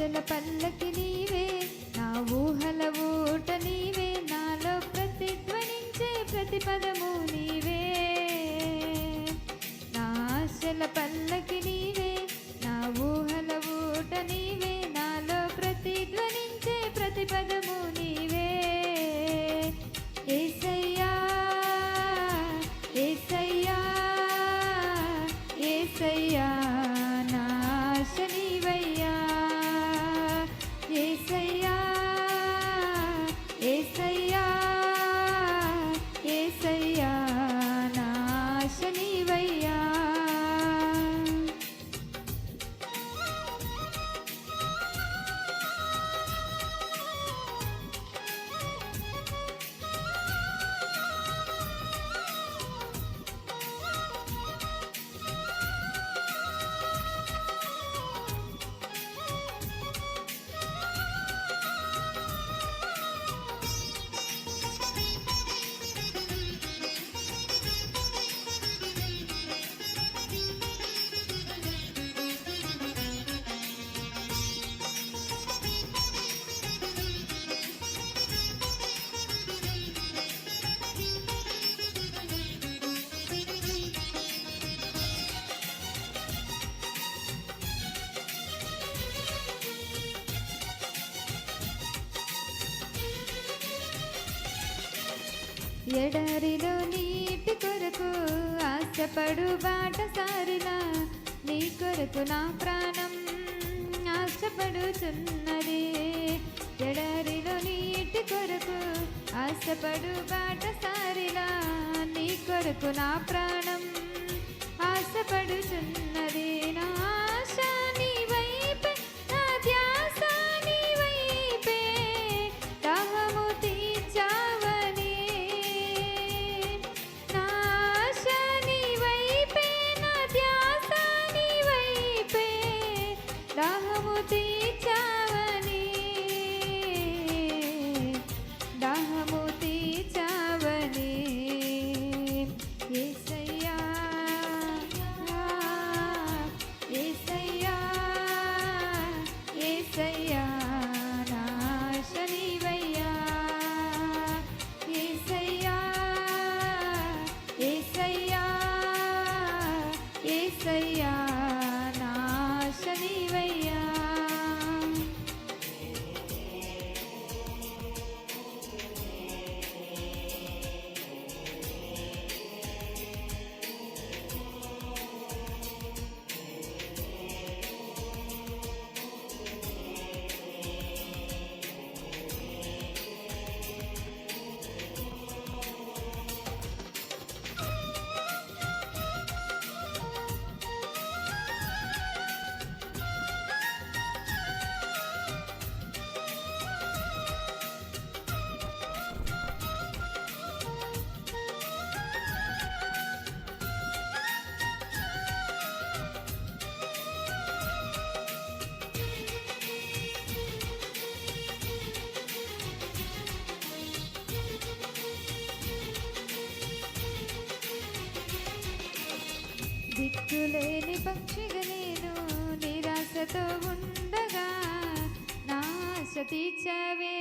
ఆశల పల్లకి నీవే నా ఊహల ఊట నీవే నాలో ప్రతిధ్వనించే ప్రతి పదము నీవే. నా ఆశల పల్లకి నీవే నా ఊహల ఊట నీవే నాలో ప్రతిధ్వనించే ప్రతి పదము నీవే. ఏసయ్యా ఏసయ్యా ఏసయ్యా. ఎడారిలో నీటి కొరకు ఆశపడు బాటసారిలా నీ కొరకు నా ప్రాణం ఆశపడుతున్నది ఎడారిలో నీటి కొరకు ఆశపడు బాటసారిలా నీ కొరకు నా ప్రాణం ఆశపడుతున్నది దిక్కులేని పక్షిగా నేను నిరాశతో ఉండగా నా ఆశ తీర్చావే.